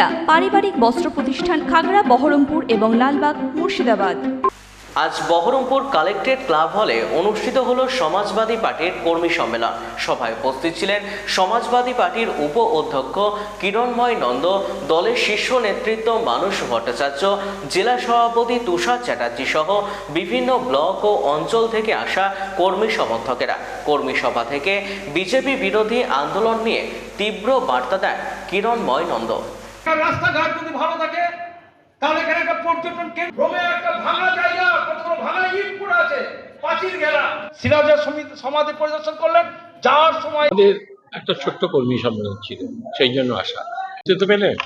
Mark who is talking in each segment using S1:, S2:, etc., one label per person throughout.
S1: জমিলা পারিবারিক বস্ত্র প্রতিষ্ঠান খাগড়া, বহরমপুর এবং লালবাগ, মুর্শিদাবাদ।
S2: আজ বহরমপুর কালেক্টরেট ক্লাব হলে অনুষ্ঠিত হলো সমাজবাদী পার্টির কর্মী সম্মেলন। সভায় উপস্থিত ছিলেন সমাজবাদী পার্টির উপ অধ্যক্ষ কিরণময় নন্দ, দলের শীর্ষ নেতৃত্ব মানুষ ভট্টাচার্য, জেলা সভাপতি তুষার চ্যাটার্জি সহ বিভিন্ন ব্লক ও অঞ্চল থেকে আসা কর্মী সমর্থকেরা। কর্মী সভা থেকে বিজেপি বিরোধী আন্দোলন নিয়ে তীব্র বার্তা দেন কিরণময় নন্দ।
S3: রাস্তাঘাট যদি ভালো থাকে, তাহলে এখানে একটা পর্যটন কেন্দ্র। একটা ভাঙা জায়গা কতগুলো ভাঙা ইট পড়ে আছে প্রাচীর ঘেরা। সিরাজের সমাধি পরিদর্শন করলেন, যাওয়ার সময়
S4: একটা ছোট্ট কর্মী সম্মেলন ছিল, সেই জন্য আসা। বুঝতে পেলেন।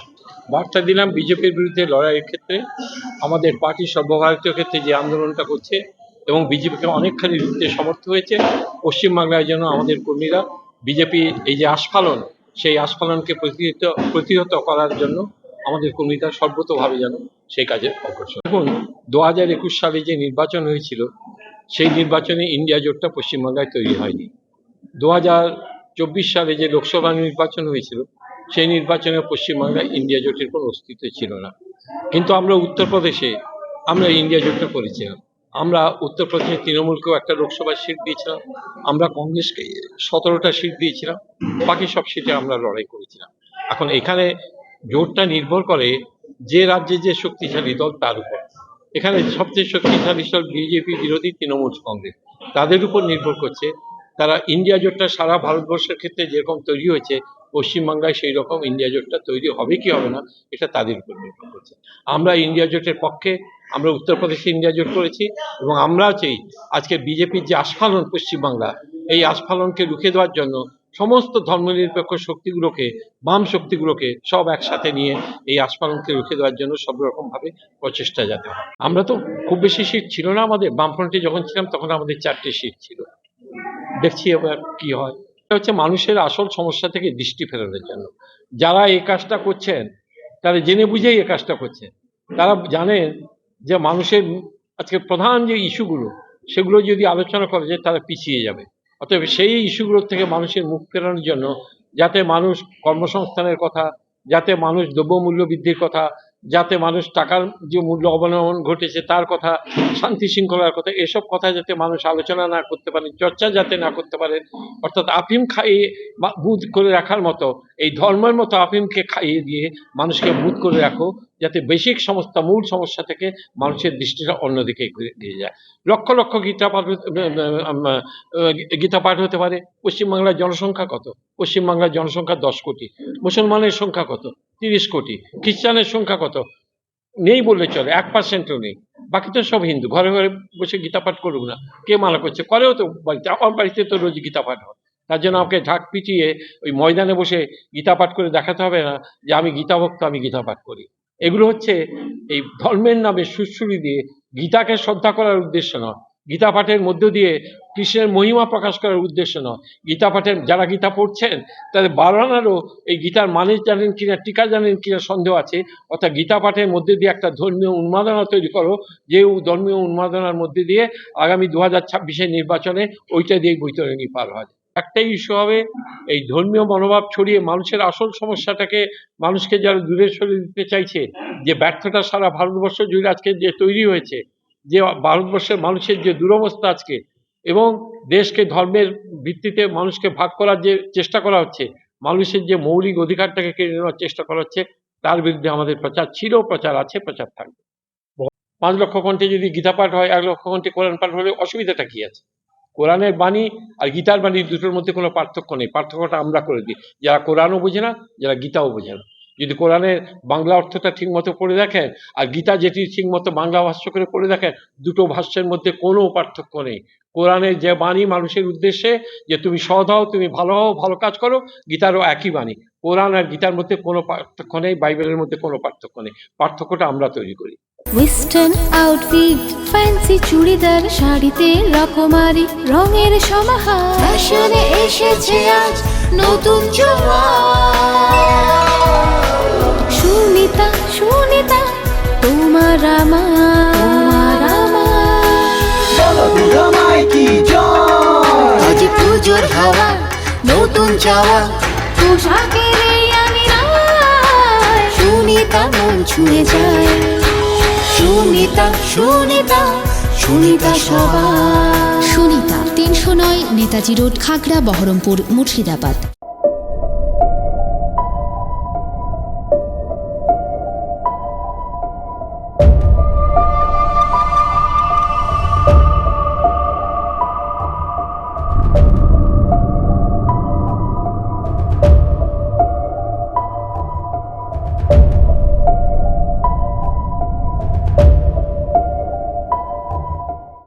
S4: বার্তা দিলাম বিজেপির বিরুদ্ধে লড়াইয়ের ক্ষেত্রে। আমাদের পার্টি সর্বভারতীয় ক্ষেত্রে যে আন্দোলনটা করছে এবং বিজেপিকে অনেকখানি রুখতে সমর্থ হয়েছে, পশ্চিমবাংলায় যেন আমাদের কর্মীরা বিজেপি এই যে আস্ফালন সেই আস্ফালনকে প্রতিহত প্রতিহত করার জন্য আমাদের কর্মীরা সর্বতভাবে যেন সেই কাজে অগ্রসর দেখুন, দু হাজার একুশ সালে যে নির্বাচন হয়েছিল, সেই নির্বাচনে ইন্ডিয়া জোটটা পশ্চিমবাংলায় তৈরি হয়নি। দু হাজার চব্বিশ সালে যে লোকসভা নির্বাচন হয়েছিল, সেই নির্বাচনে পশ্চিমবাংলায় ইন্ডিয়া জোটের কোনো অস্তিত্ব ছিল না। কিন্তু আমরা উত্তরপ্রদেশে আমরা ইন্ডিয়া জোটটা করেছিলাম। আমরা উত্তরপ্রদেশে তৃণমূলকেও একটা লোকসভা সিট দিয়েছিলাম। আমরা কংগ্রেসকে সতেরোটা সিট দিয়েছিলাম। বাকি সব সিটে আমরা লড়াই করেছিলাম। এখন এখানে জোটটা নির্ভর করে যে রাজ্যে যে শক্তিশালী দল, তার উপর। এখানে সবচেয়ে শক্তিশালী দল বিজেপি, বিরোধী তৃণমূল কংগ্রেস। তাদের উপর নির্ভর করছে। তারা ইন্ডিয়া জোটটা সারা ভারতবর্ষের ক্ষেত্রে যেরকম তৈরি হয়েছে পশ্চিমবাংলায় সেই রকম ইন্ডিয়া জোটটা তৈরি হবে কি হবে না, এটা তাদের উপর নির্ভর করছে। আমরা ইন্ডিয়া জোটের পক্ষে, আমরা উত্তরপ্রদেশে ইন্ডিয়া জোট করেছি এবং আমরা চাই আজকে বিজেপির যে আস্ফালন পশ্চিমবাংলা, এই আস্ফালনকে রুখে দেওয়ার জন্য সমস্ত ধর্মনিরপেক্ষ শক্তিগুলোকে, বাম শক্তিগুলোকে সব একসাথে নিয়ে এই আস্ফালনকে রুখে দেওয়ার জন্য সব রকমভাবে প্রচেষ্টা যাতে আমরা তো খুব বেশি সিট ছিল না আমাদের, বামফ্রন্টে যখন ছিলাম তখন আমাদের চারটে সিট ছিল। দেখছি এবার কি হয়। হচ্ছে মানুষের আসল সমস্যা থেকে দৃষ্টি ফেরানোর জন্য। যারা এই কাজটা করছেন, তারা জেনে বুঝেই এই কাজটা করছেন। তারা জানেন যে মানুষের আজকে প্রধান যে ইস্যুগুলো, সেগুলো যদি আলোচনা করা যায়, তারা পিছিয়ে যাবে। অতএব সেই ইস্যুগুলোর থেকে মানুষের মুখ ফেরানোর জন্য, যাতে মানুষ কর্মসংস্থানের কথা, যাতে মানুষ দ্রব্যমূল্য বৃদ্ধির কথা যাতে মানুষ টাকার যে মূল্য অবলম্বন ঘটেছে, তার কথা, শান্তি শৃঙ্খলার কথা, এসব কথা যাতে মানুষ আলোচনা না করতে পারে, চর্চা যাতে না করতে পারে, অর্থাৎ আফিম খাইয়ে বুধ করে রাখার মতো, এই ধর্মের মতো আফিমকে খাইয়ে দিয়ে মানুষকে বুধ করে রাখো, যাতে বেসিক সমস্যা মূল সমস্যা থেকে মানুষের দৃষ্টিটা অন্যদিকে ঘিরে যায়। লক্ষ লক্ষ গীতা পাঠ গীতা পাঠ হতে পারে। পশ্চিমবাংলার জনসংখ্যা কত? পশ্চিমবাংলার জনসংখ্যা দশ কোটি। মুসলমানের সংখ্যা কত? তিরিশ কোটি। খ্রিস্টানের সংখ্যা কত? নেই বললে চলে, এক পার্সেন্টও নেই। বাকি তো সব হিন্দু, ঘরে ঘরে বসে গীতা পাঠ করুক না। কে মানা করছে? করেও তো বাড়িতে, আমার বাড়িতে তো রোজ গীতা পাঠ হয়। তার জন্য আমাকে ঢাক পিটিয়ে ওই ময়দানে বসে গীতা পাঠ করে দেখাতে হবে না যে আমি গীতা ভক্ত, আমি গীতা পাঠ করি। এগুলো হচ্ছে এই ধর্মের নামে সুরসুরি দিয়ে গীতাকে শ্রদ্ধা করার উদ্দেশ্য নয়। গীতা পাঠের মধ্য দিয়ে কৃষ্ণের মহিমা প্রকাশ করার উদ্দেশ্য নয়। গীতা পাঠের যারা গীতা পড়ছেন, তাদের বারোনারও এই গীতার মানে জানেন কিনা, টিকা জানেন কিনা সন্দেহ আছে। অর্থাৎ গীতা পাঠের মধ্যে দিয়ে একটা ধর্মীয় উন্মাদনা তৈরি করো, যে ধর্মীয় উন্মাদনার মধ্যে দিয়ে আগামী দু হাজার ছাব্বিশের নির্বাচনে ওইটা দিয়ে বৈতরণী পার হয়। একটাই ইস্যু হবে, এই ধর্মীয় মনোভাব ছড়িয়ে মানুষের আসল সমস্যাটাকে মানুষকে যারা দূরে সরিয়ে দিতে চাইছে, যে ব্যর্থতা সারা ভারতবর্ষ জুড়ে আজকে যে তৈরি হয়েছে যে ভারতবর্ষের মানুষের যে দুরবস্থা আজকে এবং দেশকে ধর্মের ভিত্তিতে মানুষকে ভাগ করার যে চেষ্টা করা হচ্ছে, মানুষের যে মৌলিক অধিকারটাকে কেড়ে নেওয়ার চেষ্টা করা হচ্ছে, তার বিরুদ্ধে আমাদের প্রচার ছিল, প্রচার আছে, প্রচার থাকবে। পাঁচ লক্ষ কণ্ঠে যদি গীতা পাঠ হয়, এক লক্ষ কণ্ঠে কোরআন পাঠ হলে অসুবিধাটা কি আছে? কোরআনের বাণী আর গীতার বাণী দুটোর মধ্যে কোনো পার্থক্য নেই, পার্থক্যটা আমরা করে দিই। যারা কোরআনও বোঝে না, যারা গীতাও বোঝে না। যদি কোরআনের বাংলা অর্থটা ঠিক মতো পড়ে দেখেন আর গীতা যেটি ঠিক মতো বাংলা ভাষ্য করে পড়ে দেখেন, দুটো ভাষ্যের মধ্যে কোনো পার্থক্য নেই। কোরআনের যে বাণী মানুষের উদ্দেশ্যে যে তুমি সৎ হও, তুমি ভালো হও, ভালো কাজ করো, গীতারও একই বাণী। কোরআন আর গীতার মধ্যে কোনো পার্থক্য নেই, বাইবেলের মধ্যে কোনো পার্থক্য নেই। পার্থক্যটা আমরা তৈরি করি।
S5: ওয়েস্টার্ন আউটফিট ফ্যান্সি চুড়িদার শাড়িতে রকমারি রঙের সমাহার। ফ্যাশনে এসেছে আজ নতুন সুনিতা তোমার আমার আমার আজ পুজোর হাওয়া নতুন চাওয়া। পোশাকের এই আমি সুনি সুনিতা মন ছুঁয়ে যায়। সুনিতা সুনিতা সুনিতা সবার।
S6: সুনিতা তিনশো নয় নেতাজি রোড খাগড়া বহরমপুর মুর্শিদাবাদ।